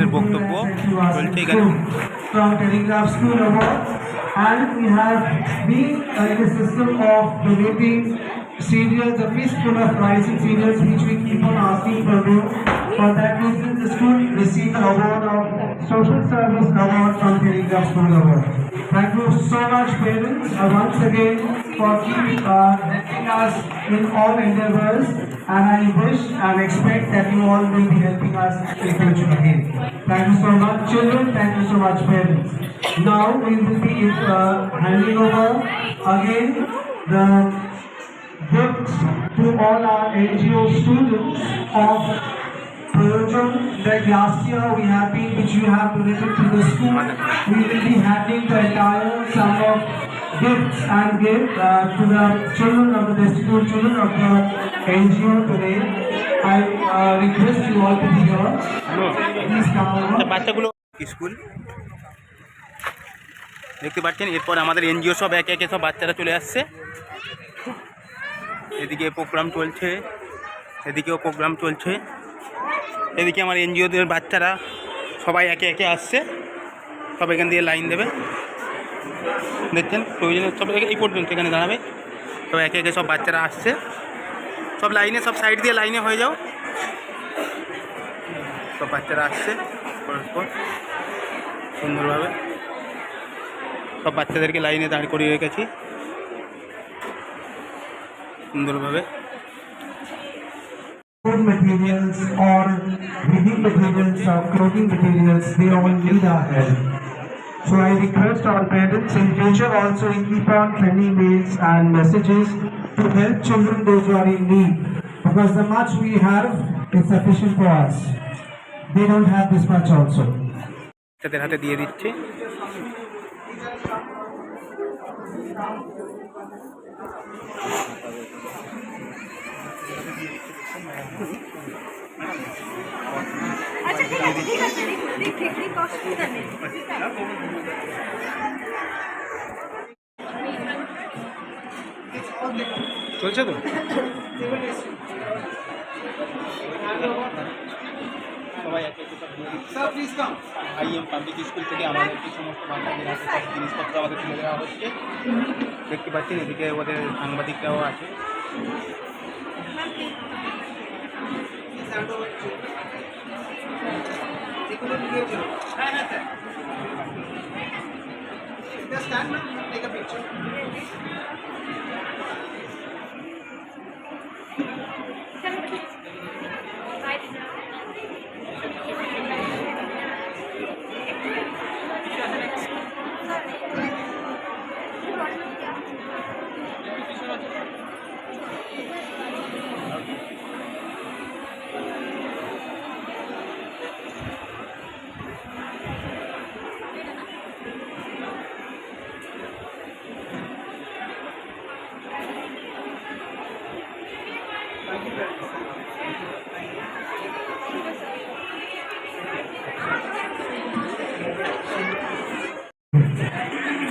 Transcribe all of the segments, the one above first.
এর বক্তব্য চলছে এখানে from Telegraph School Award and we have been uh, in the system of donating cereals, a fistful of rice and cereals which we keep on asking for you. For that reason, the school received the award of Social Service Award from Telegraph School Award. Thank you so much parents uh, once again for keep uh, helping us in all endeavors and I wish and expect that you all will be helping us in future again. Thank you so much children, thank you so much parents. Now we will be uh, handing over again the books to all our NGO students of Projan that last year we have been, which you have donated to the school. We will be handing the entire sum of gifts and gift uh, to the children of the destitute children of the NGO today. I uh, request you all to be here. Please come over. বাচ্চাগুলো school দেখতে পাচ্ছেন এরপর আমাদের NGO সব একে একে সব বাচ্চারা চলে আসছে এদিকে প্রোগ্রাম চলছে এদিকেও প্রোগ্রাম চলছে এদিকে আমার এনজিওদের বাচ্চারা সবাই একে একে আসছে সব এখান দিয়ে লাইন দেবে দেখছেন? প্রয়োজনে সব এই পর্যন্ত এখানে দাঁড়াবে। সব একে একে সব বাচ্চারা আসছে। সব লাইনে সব সাইড দিয়ে লাইনে হয়ে যাও। সব বাচ্চারা আসছে পরস্পর সুন্দরভাবে। সব বাচ্চাদেরকে লাইনে দাঁড় করিয়ে রেখেছি। সুন্দরভাবে। Materials or reading materials or clothing materials, they all need our help. So I request our parents in future also keep on sending mails and messages to help children those who are in need. Because the much we have is sufficient for us. They don't have this much also. তাদের হাতে দিয়ে দিচ্ছি আচ্ছা ঠিক আছে ঠিক আছে অসুবিধা নেই ঠিক আছে চলছে তো? সবাই একে দিচ্ছে। আইএম পাবলিক স্কুল থেকে আমাদের যে সমস্ত বাচ্চাদের সব জিনিসপত্র আমাদের তুলে দেওয়া হচ্ছে। দেখতে পাচ্ছেন এদিকে ওদের সাংবাদিকরাও আছে।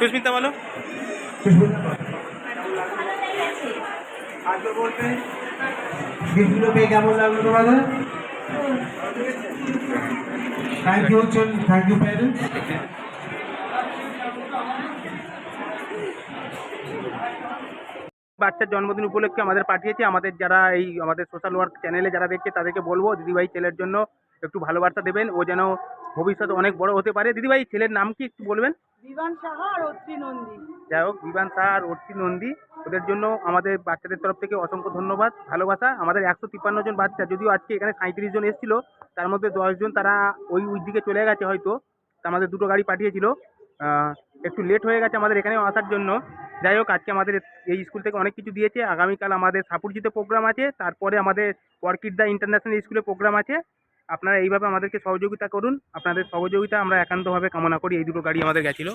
সুস্মিতা বলো। গিফটগুলো পেয়ে কেমন লাগল তোমাদের? Thank you thank you parents বাচ্চার জন্মদিন উপলক্ষে আমাদের পাঠিয়েছে। আমাদের যারা এই আমাদের সোশ্যাল ওয়ার্ক চ্যানেলে যারা দেখছে তাদেরকে বলব দিদিভাই ছেলের জন্য একটু ভালোবাসা দেবেন। ও যেন ভবিষ্যতে অনেক বড় হতে পারে। দিদিভাই ছেলের নাম কি একটু বলবেন? সাহা অত্রি যাই হোক বিমান শাহ আর অর্চি নন্দী, ওদের জন্য আমাদের বাচ্চাদের তরফ থেকে অসংখ্য ধন্যবাদ, ভালোবাসা। আমাদের একশো তিপ্পান্ন জন বাচ্চা, যদিও আজকে এখানে সাঁত্রিশ জন এসেছিল, তার মধ্যে দশজন তারা ওই ওই দিকে চলে গেছে হয়তো আমাদের দুটো গাড়ি পাঠিয়েছিল। একটু লেট হয়ে গেছে আমাদের এখানেও আসার জন্য। যাই হোক, আজকে আমাদের এই স্কুল থেকে অনেক কিছু দিয়েছে। আগামীকাল আমাদের সাপুরজিতে প্রোগ্রাম আছে, তারপরে আমাদের অর্কিড দা ইন্টারন্যাশনাল স্কুলে প্রোগ্রাম আছে। আপনারা এইভাবে আমাদেরকে সহযোগিতা করুন। আপনাদের সহযোগিতা আমরা একান্তভাবে কামনা করি। এই দুটো গাড়ি আমাদের গেছিল।